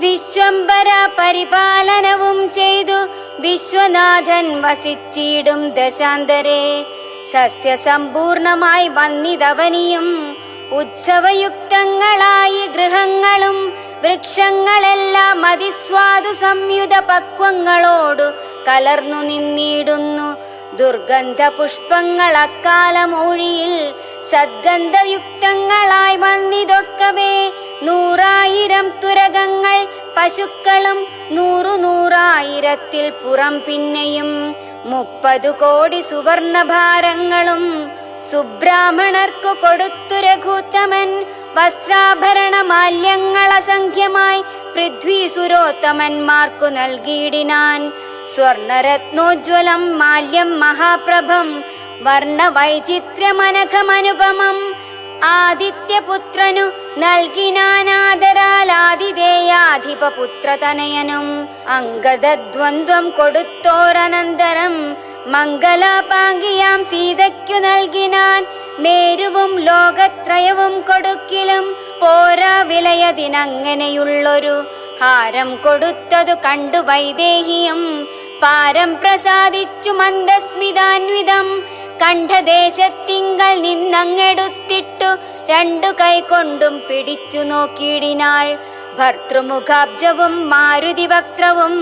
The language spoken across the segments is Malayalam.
വിശ്വംബര പരിപാലനവും ചെയ്തു. വിശ്വനാഥൻ വസിച്ചിടും ദശാന്തരെ. സസ്യസമ്പൂർണമായി വന്നിതവനിയും ഉത്സവയുക്തങ്ങളായി ഗൃഹങ്ങളും വൃക്ഷങ്ങളെല്ലാം അതിസ്വാദു സംയുത പക്വങ്ങളോടു കലർന്നു നിന്നിടുന്നു. ദുർഗന്ധ പുഷ്പങ്ങൾ അക്കാലമൊഴിയിൽ സദ്ഗന്ധയുക്തങ്ങളായി വന്നിതൊക്കവേ. നൂറായിരം തുരകങ്ങൾ പശുക്കളും നൂറു നൂറായിരത്തിൽ പുറം പിന്നെയും മുപ്പതു കോടി സുവർണഭാരങ്ങളും സുബ്രാഹ്മണർക്കു കൊടുത്തു രഘുത്തമൻ വസ്ത്രാഭരണ മാല്യങ്ങൾ അസംഖ്യമായി പൃഥ്വീസുരോത്തമന്മാർക്കു നൽകിയിടിനാൻ. സ്വർണരത്നോജ്വലം മാല്യം മഹാപ്രഭം വർണവൈചിത്ര്യമനഘമനുപമം ആദിത്യപുത്രനു നൽകിനാനാദരാൽ അംഗതദ്വന്ദ്വം കൊടുത്തോരനന്തരം മംഗലാപാങ്കിയാം സീതയ്ക്കു നൽകിനാൻ മേരുവും ലോകത്രയവും കൊടുക്കിലും പോരാ വിലയതിനങ്ങനെയുള്ളൊരു ഹാരം കൊടുത്തതു കണ്ടു വൈദേഹിയും. പാരം പ്രസാദിച്ചു മന്ദസ്മിതാൻവിധം കണ്ഠദേശത്തിങ്കൽ നിന്നങ്ങെടുത്തിട്ടു രണ്ടു കൈകൊണ്ടും പിടിച്ചു നോക്കിയിടിനാൾ. ഭർത്തൃമുഖാബ്ജവും മാരുതി വക്ത്രവും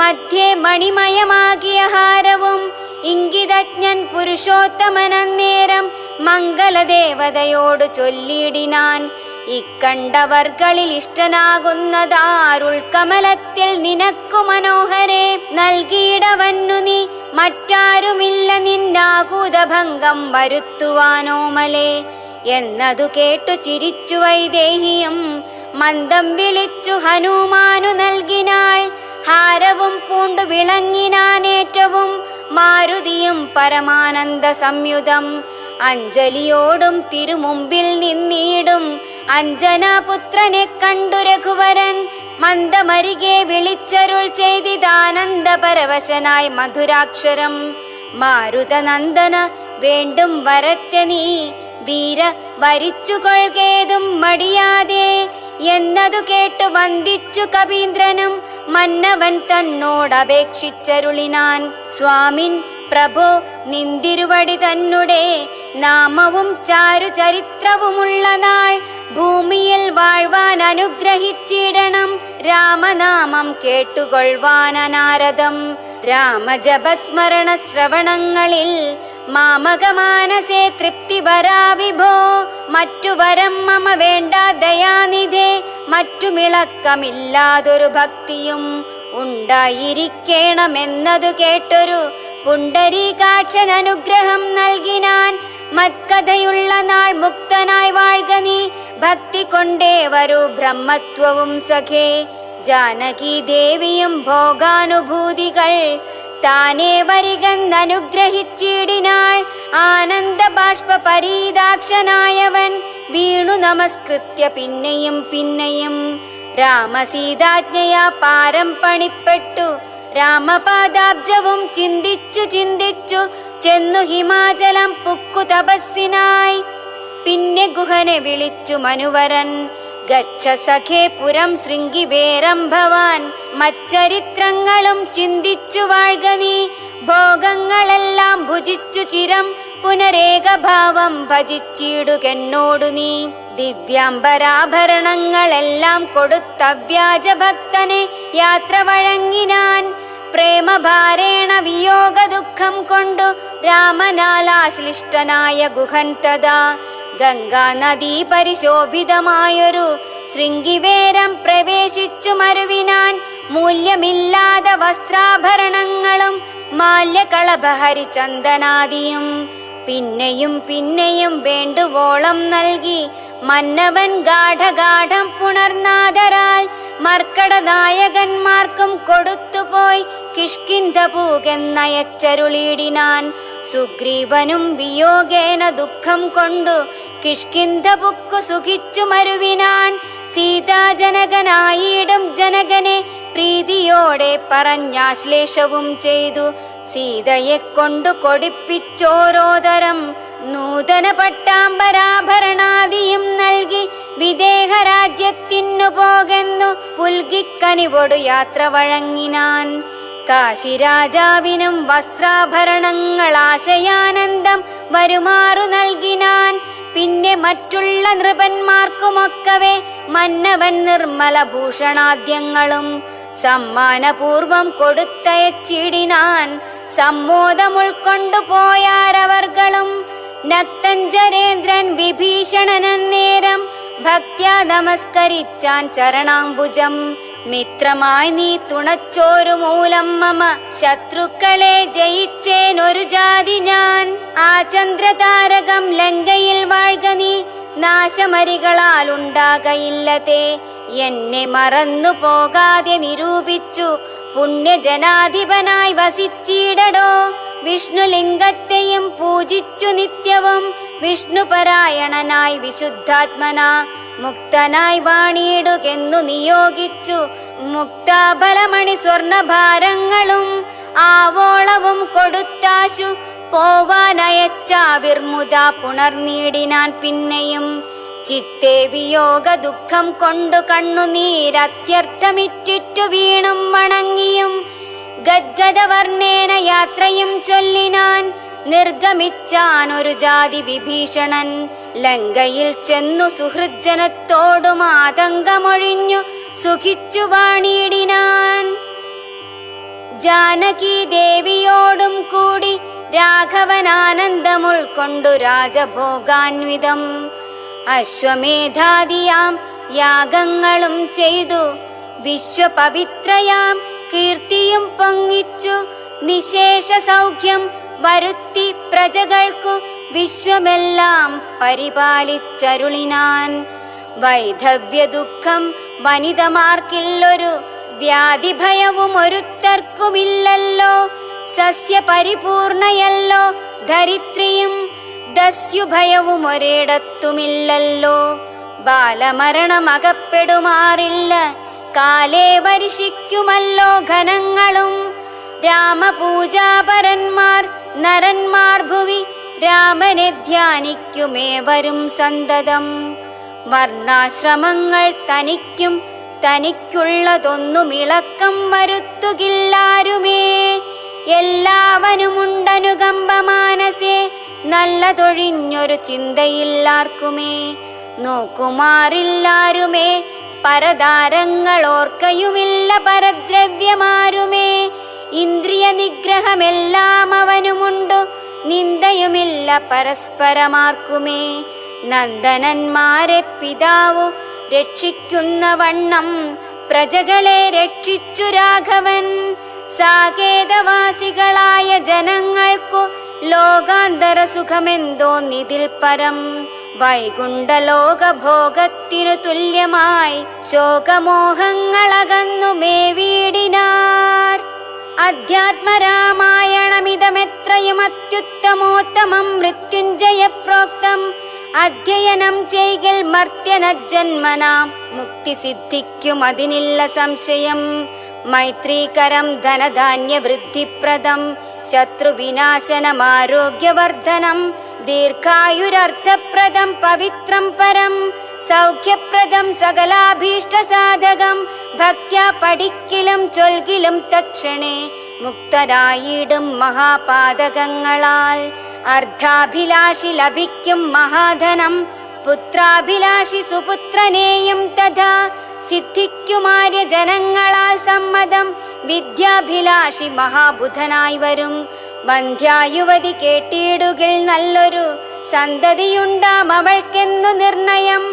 മധ്യേ മണിമയമാകിയ ഹാരവും ഇംഗിതജ്ഞൻ പുരുഷോത്തമനന്നേരം മംഗലദേവതയോട് ചൊല്ലിയിടിനാൻ. ഇക്കണ്ടവർകളിൽ ഇഷ്ടനാകുന്നതാരുൾ കമലത്തിൽ നിനക്കു മനോഹരെ നൽകിയിടവന്നു നീ. മറ്റാരുമില്ല നിന്നാകൂതഭംഗം വരുത്തുവാനോമലേ. എന്നതു കേട്ടു ചിരിച്ചു വൈദേഹിയും മന്ദം വിളിച്ചു ഹനുമാനു നൽകിനാൾ. ഹാരവും പൂണ്ടു വിളങ്ങിനാനേറ്റവും മാരുതിയും പരമാനന്ദ സംയുതം അഞ്ജലിയോടും തിരുമുമ്പിൽ നിന്നീടും. അഞ്ജനാപുത്രനെ കണ്ടു രഘുവരൻ. മന്ദമരികെ വിളിച്ചരുൾ ചെയ്തിതാനന്ദ പരവശനായി മധുരാക്ഷരം. മാരുതനന്ദന വേണ്ടും വരത്തെ നീ. വീര വരിച്ചു കൊൾകേതും മടിയാതെ. എന്നതു കേട്ടു വന്ദിച്ചു കവീന്ദ്രനും മന്നവൻ തന്നോടപേക്ഷിച്ചരുളിനാൻ. സ്വാമിൻ പ്രഭോ നിന്തിരുവടി തന്നുടെ. നാമവും ചാരു ചരിത്രവുമുള്ള നാൾ. ഭൂമിയിൽ വാഴ്വാൻ അനുഗ്രഹിച്ചിടണം. രാമനാമം കേട്ടുകൊള്ളുവാൻ അനാരദം രാമജപസ്മരണ ശ്രവണങ്ങളിൽ മാമകമാനസേ തൃപ്തി വരാ വിഭോ. മറ്റു വരം മമ വേണ്ട ദയാനിധേ. മറ്റുമിളക്കമില്ലാതൊരു ഭക്തിയും ഉണ്ടായിരിക്കണമെന്നതു കേട്ടൊരു പുണ്ടരീകാക്ഷൻ അനുഗ്രഹം നൽകിനാൻ മത്കഥയുള്ള നാൾ മുക്തനായി വാഴ്ക നീ. ഭക്തി കൊണ്ടേ വരൂ ബ്രഹ്മത്വവും സഖേ. ജാനകി ദേവിയും ഭോഗാനുഭൂതികൾ താനേ വരികന്നനുഗ്രഹിച്ചിടിനാൾ ആനന്ദ ബാഷ്പ പരീതാക്ഷനായവൻ വീണു നമസ്കൃത്യ പിന്നെയും പിന്നെയും. രാമസീതാജ്ഞയാ പാരം പണിപ്പെട്ടു. രാമപാദാബ്ജവും ചിന്തിച്ചു ചിന്തിച്ചു ചെന്നു ഹിമാചലം പുക്കു തപസ്സിനായി. പിന്നെ ഗുഹനെ വിളിച്ചു മനുവരൻ ഗച്ഛ സഖേ പുരം ശൃംഗിവേരം ഭവാൻ. മച്ചരിത്രങ്ങളും ചിന്തിച്ചു വാഴ്ക നീ ഭോഗങ്ങളെല്ലാം ഭുജിച്ചു ചിരം പുനരേകഭാവം ഭജിച്ചിടുകെന്നോടു നീ. ദിവ്യാംബരാഭരണങ്ങളെല്ലാം കൊടുത്ത വ്യാജഭക്തനെ യാത്ര വഴങ്ങിനാൻ പ്രേമഭാരേണ വിയോഗ ദുഃഖം കൊണ്ടു രാമനാലാശ്ലിഷ്ടനായ ഗുഹൻ തഥാ. ഗംഗാ നദീ പരിശോഭിതമായൊരു ശൃംഗിവേരം പ്രവേശിച്ചു മരുവിനാൻ മൂല്യമില്ലാതെ വസ്ത്രാഭരണങ്ങളും മാല്യകളഭഹരിചന്ദനാദിയും പിന്നെയും പിന്നെയും വേണ്ടുവോളം നൽകി മന്നവൻ ഗാഠഗാഠം പുണർനാഥരാൽ മർക്കട നായകന്മാർക്കും കൊടുത്തുപോയി കിഷ്കിന്ധപൂകെന്നയച്ചരുളിയിടിനാൻ സുഗ്രീവനും വിയോഗേന ദുഃഖം കൊണ്ടു കിഷ്കിന്ധപുക്കു സുഖിച്ചു മരുവിനാൻ. സീതാജനകനായിടും ജനകനെ പ്രീതിയോടെ പറഞ്ഞാശ്ലേഷവും ചെയ്തു. സീതയെ കൊണ്ടു കൊടിപ്പിച്ചോരോതരം നൂതന പട്ടാമ്പരാഭരണാദിയും നൽകി വിദേഹരാജ്യത്തിനു പോകെന്നു പുൽകിക്കനിവോടു യാത്ര വഴങ്ങിനാൻ. കാശിരാജാവിനും വസ്ത്രാഭരണങ്ങൾ ആശയാനന്ദം വരുമാറു നൽകിനാൻ. പിന്നെ മറ്റുള്ള നൃപന്മാർക്കുമൊക്കെ മന്നവൻ നിർമ്മല ഭൂഷണാദ്യങ്ങളും സമ്മാനപൂർവം കൊടുത്തയച്ചിടിനാൻ സമ്മോദം ഉൾക്കൊണ്ടു പോയാരവർകളും നക്തഞ്ചരേന്ദ്രൻ വിഭീഷണനന്നേരം ഭക്ത്യാ നമസ്കരിച്ചാൻ ചരണാംബുജം. മിത്രമായി നീ തുണച്ചോരു മൂലം മമ. ശത്രുക്കളെ ജയിച്ചേനൊരു ജാതി ഞാൻ. ആ ചന്ദ്രതാരകം ലങ്കയിൽ വാഴ്ക നീ. നാശമരികളാൽ ഉണ്ടാകയില്ലതേ. എന്നെ മറന്നു പോകാതെ നിരൂപിച്ചു. പുണ്യജനാധിപനായി വസിച്ചിടടോ. വിഷ്ണുലിംഗത്തെയും പൂജിച്ചു നിത്യവും വിഷ്ണുപരായണനായി വിശുദ്ധാത്മന മുക്തനായി വാണിയിടുകെന്നു നിയോഗിച്ചു. മുക്താബലമണി സ്വർണഭാരങ്ങളും ആവോളവും കൊടുത്താശു പോവാനയച്ചാവിർമുത പുണർനീടിനാൻ പിന്നെയും. ചിത്തെ വിയോഗ ദുഃഖം കൊണ്ടു കണ്ണുനീരത്യർത്ഥമിറ്റിറ്റു വീണും വണങ്ങിയും. ഗദ്ഗദവർണേന യാത്രയും ചൊല്ലിനാൻ നിർഗമിച്ചാൻ ഒരു ജാതി വിഭീഷണൻ. ലങ്കയിൽ ചെന്നു സുഹൃജ്ജനത്തോടും ആതങ്കമൊഴിഞ്ഞു സുഖിച്ചു വാണിയിടിനാൻ. ജാനകി ദേവിയോടും കൂടി രാഘവൻ ആനന്ദമുൾക്കൊണ്ടു രാജഭോഗാൻവിതം അശ്വമേധാദിയാം യാഗങ്ങളും ചെയ്തു. വിശ്വപവിത്രയാം കീർത്തിയും പൊങ്ങിച്ചു. നിശേഷ സൗഖ്യം വരുത്തി പ്രജകൾക്കു വിശ്വമെല്ലാം പരിപാലിച്ചരുളിനാൻ. വൈധവ്യ ദുഃഖം വനിതമാർക്കില്ലൊരു വ്യാധി ഭയവും ഒരുത്തർക്കുമില്ലല്ലോ സസ്യ പരിപൂർണയല്ലോ ധരിത്രിയും ദസ്യുഭയവും ഒരിടത്തുമില്ലല്ലോ ബാലമരണമകപ്പെടുമാറില്ല. കാലേ വരിശിക്കുമല്ലോ ഘനങ്ങളും. രാമപൂജാപരന്മാർ നരന്മാർ ഭുവി രാമനെ ധ്യാനിക്കുമേ വരും സന്തതം. വർണാശ്രമങ്ങൾ തനിക്കും തനിക്കുള്ളതൊന്നും ഇളക്കം വരുത്തുകില്ലാരുമേ. എല്ലാവനുമുണ്ടനുകമ്പ മാനസേ നല്ലതൊഴിഞ്ഞൊരു ചിന്തയില്ലാർക്കുമേ. നോക്കുമാറില്ലാരുമേ പരതാരങ്ങൾ ഓർക്കയുമില്ല പരദ്രവ്യമാരുമേ. ഇന്ദ്രിയ നിഗ്രഹമെല്ലാം അവനുമുണ്ടു നിന്ദയുമില്ല പരസ്പരമാർക്കുമേ. നന്ദനന്മാരെ പിതാവു രക്ഷിക്കുന്ന വണ്ണം പ്രജകളെ രക്ഷിച്ചു രാഘവൻ. സാകേതവാസികളായ ജനങ്ങൾക്കു ലോകാന്തര സുഖമെന്തോന്നിതിൽ പരം വൈകുണ്ഠലോകഭോഗത്തിനു തുല്യമായി ശോകമോഹങ്ങളകന്നു മേവീടിനാർ അധ്യാത്മരാമായണമിതമെത്രയും അത്യുത്തമോത്തമം മൃത്യുഞ്ജയ പ്രോക്തം അധ്യയനം ചെയ്കിൽ മർത്യനജന്മനാം. മുക്തി സിദ്ധിക്കും അതിനില്ല സംശയം മൈത്രീകരം ധനധാന്യ വൃദ്ധിപ്രദം ശത്രുവിനാശനമാരോഗ്യവർദ്ധനം ദീർഘായുരർത്ഥപ്രദം പവിത്രം പരം സൗഖ്യപ്രദം സകലാഭീഷ്ട സാധകം ഭക്ത്യാ പഠിക്കിലും ചൊൽകിലും തക്ഷണേ മുക്തരായിടും മഹാപാതകങ്ങളാൽ അർദ്ധാഭിലാഷി ലഭിക്കും മഹാധനം പുത്രാഭിലാഷി സുപുത്രനെയും തഥാ. സിദ്ധിക്കുമാര്യ ജനങ്ങളാൽ സമ്മതം വിദ്യാഭിലാഷി മഹാബുധനായി വരും. വന്ധ്യായുവതി കേട്ടിടുകിൽ നല്ലൊരു സന്തതിയുണ്ടാം അവൾക്കെന്നു നിർണയം.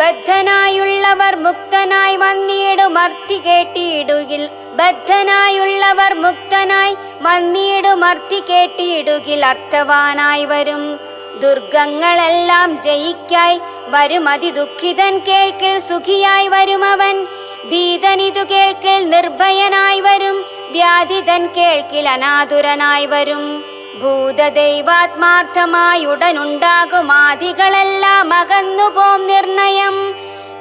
ബദ്ധനായുള്ളവർ മുക്തനായി വന്നിടുമർത്തി കേട്ടിയിടുകിൽ ബദ്ധനായുള്ളവർ മുക്തനായി വന്നിടുമർത്തി കേട്ടിയിടുകിൽ അർത്ഥവാനായി വരും. ദുർഗങ്ങളെല്ലാം ജയിക്കായി വരും അതിദുഃഖിതൻ കേൾക്കിൽ സുഖിയായി അവൻ. ഭീതനിതു കേൾക്കിൽ നിർഭയനായി വരും. വ്യാധിതൻ കേൾക്കിൽ അനാതുരനായി വരും. ഭൂതദൈവാത്മാർത്ഥമായി ഉടനുണ്ടാകും ആദികളെല്ലാം അകന്നുപോം നിർണയം.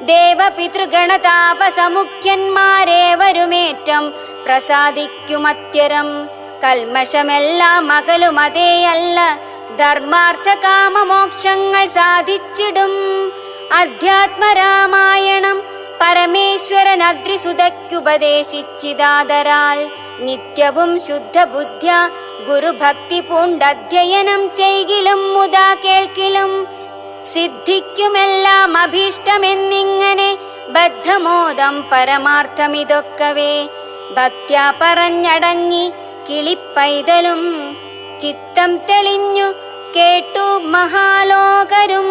ദേവപിതൃഗണതാപസമുഖ്യന്മാരേവരുമേറ്റം പ്രസാദിക്കുമത്യരം കൽമഷമെല്ലാം മകലുമതേയല്ല ധർമാർത്ഥ കാമമോക്ഷങ്ങൾ സാധിച്ചിടും. അധ്യാത്മരാമായണം പരമേശ്വരൻ അദ്രിസുതയ്ക്കുപദേശിച്ചിതാതരാൽ നിത്യവും ശുദ്ധബുദ്ധ്യ ഗുരുഭക്തി പൂണ്ടധ്യയനം ചെയ്കിലും മുതാ കേൾക്കിലും സിദ്ധിക്കുമെല്ലാം അഭീഷ്ടമെന്നിങ്ങനെ ബദ്ധമോദം പരമാർത്ഥമിതൊക്കവേ. ഭക്ത്യ പറഞ്ഞടങ്ങി കിളിപ്പൈതലും ചിത്തം തെളിഞ്ഞു കേട്ടു മഹാലോകരും.